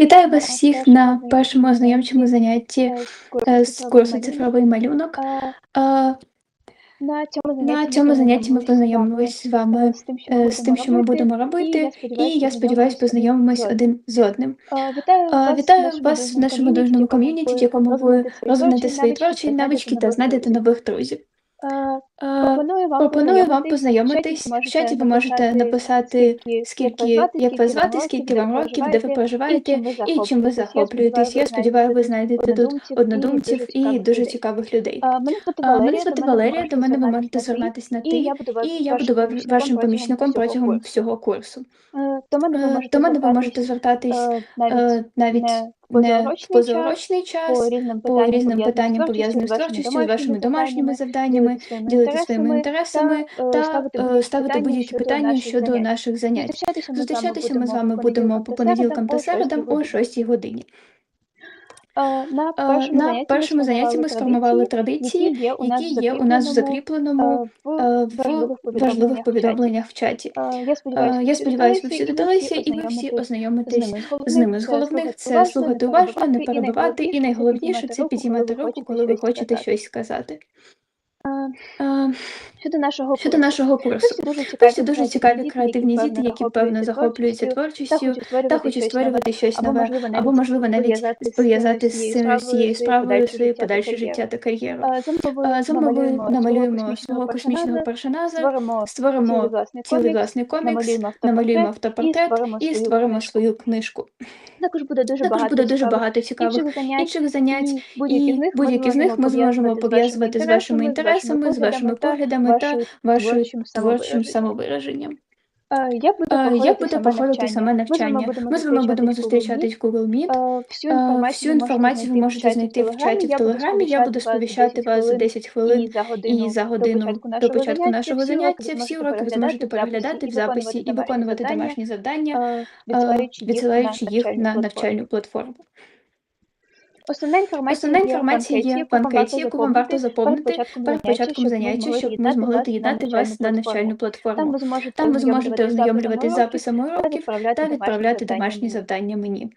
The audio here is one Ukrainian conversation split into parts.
Вітаю вас всіх на першому на ознайомчому занятті е, з курсу цифровий малюнок. На цьому занятті ми познайомимось з вами з тим, що ми е, ми будемо робити, і я сподіваюся, познайомимось один з одним. Вітаю вас, в вас в нашому дружному ком'юніті, в якому ви розвинете свої творчі навички та знайдете нових друзів. Е, Е, Пропоную вам Пропоную вам познайомитись. В чаті ви можете написати, скільки, як вас звати, скільки вам років, де ви проживаєте і чим ви захоплюєтесь. Я сподіваюся, ви знайдете тут однодумців і дуже цікавих людей. Е, Мене звати Валерія, до мене ви можете звертатись на ти, і я буду вашим помічником протягом всього курсу. Е, До мене ви Е, можете ви звертатись, е, навіть е, не в позаурочний час, по різним питанням, пов'язаним з творчістю, з вашими домашніми завданнями, завданнями, ділитися своїми інтересами та, та е, ставити е, будь-які питання щодо наших занять. Зустрічатися ми з вами будемо по понеділкам та середам о 6 6 годині. На Е, першому На занятті першому занятті ми сформували традиції, які є у нас в закріпленому в важливих повідомленнях в чаті. Я сподіваюся, ви всі додалися, і і ви всі ознайомитесь з ними. З головних це слухати уважно, не перебивати, і найголовніше це підіймати руку, коли ви хочете щось сказати. Щодо нашого Щодо курсу. нашого курсу. дуже Це цікаві, всі дуже цікаві креативні діти, які певно захоплюються творчістю та хочуть створювати щось нове, або можливо навіть пов'язати з цією справою своє подальше життя та кар'єру. мною намалюємо свого космічного персонажа, створимо цілий власний комікс, намалюємо автопортрет і створимо свою книжку. Також буде дуже Також багато буде дуже цікавих. багато цікавих. Інших занять, і будь-які з них ми зможемо пов'язувати з вашими інтересами, з вашими поглядами та вашою творчим самовираженням. Як буде проходити Як буде саме проходити саме навчання? Ми з вами будемо зустрічатись в Google Meet. Всю інформацію, інформацію ви можете знайти в чаті в Телеграмі. Я буду сповіщати вас за 10 хвилин і за годину, до початку нашого заняття. Всі уроки ви зможете переглядати в записі і виконувати домашні завдання, відсилаючи їх на навчальну платформу. Основна інформація, Основна інформація є в анкеті, яку вам варто заповнити перед початком заняття, щоб ми змогли доєднати вас на навчальну Там платформу. ви зможете Там ви зможете ознайомлюватись з записами уроків та відправляти домашні завдання мені.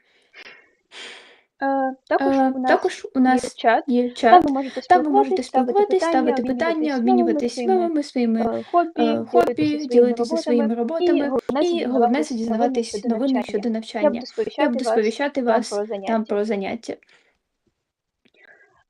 Е, Також Е, у нас Також у є чат. є Там чат, ви можете там ви можете спілкуватись, ставити питання, новими обмінюватись своїми, е, хобі, хобі, ділитися своїми роботами. І головне це дізнаватись новини щодо навчання. Я буду сповіщати вас там про заняття.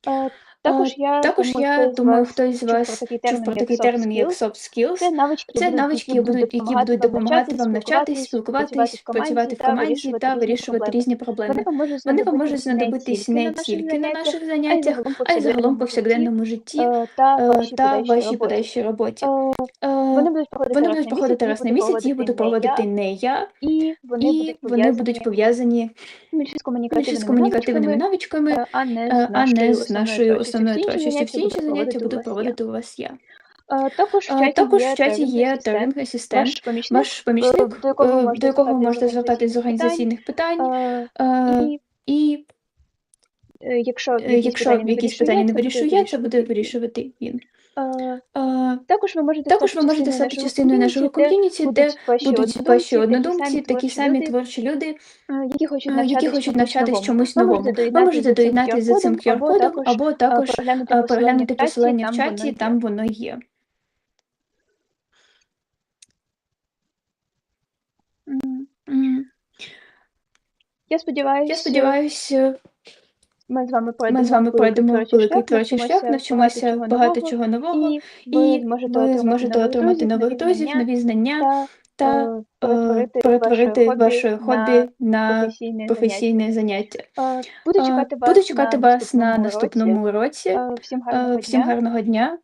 Про заняття. Е, Також я Також я думаю, хтось з вас чув про такий термін, як soft skills. Це навички, Це навички, які будуть, які будуть допомагати вам навчатись, спілкуватись, працювати в команді та вирішувати різні проблеми. Вони вам можуть знадобитись не тільки на наших заняттях, а й загалом повсякденному житті е, та е, вашій подальшій роботі. Е, Вони будуть проходити раз на місяць, їх буду проводити не я, і вони будуть пов'язані більше з комунікативними навичками, навичками, а не а не з нашою основною творчістю. Всі інші заняття буду проводити у вас я. Також в чаті Також є в чаті є тренінг асистент, Ваш помічник, до якого ви е, можете звертатись з організаційних питань. і е, якщо якісь питання не вирішую я, це буде вирішувати він. Е, Е, Також ви можете Також ви можете стати частиною нашого ком'юніті, де будуть ваші однодумці, такі самі творчі люди, е, які хочуть е, які хочуть навчатись чомусь новому. Ви можете доєднатися за цим QR-кодом, або також е, переглянути е, посилання в чаті, там воно є. Я сподіваюся, Я сподіваюся, ми з вами пройдемо, ми з вами пройдемо великий творчий шлях, навчимося багато чого нового, і ви і зможете ви отримати зможете нових отримати нових нові друзів, нові знання та е, е, перетворити ваше хобі на професійне заняття. Е, Буду чекати вас, Буду чекати на вас на наступному році. Всім гарного дня.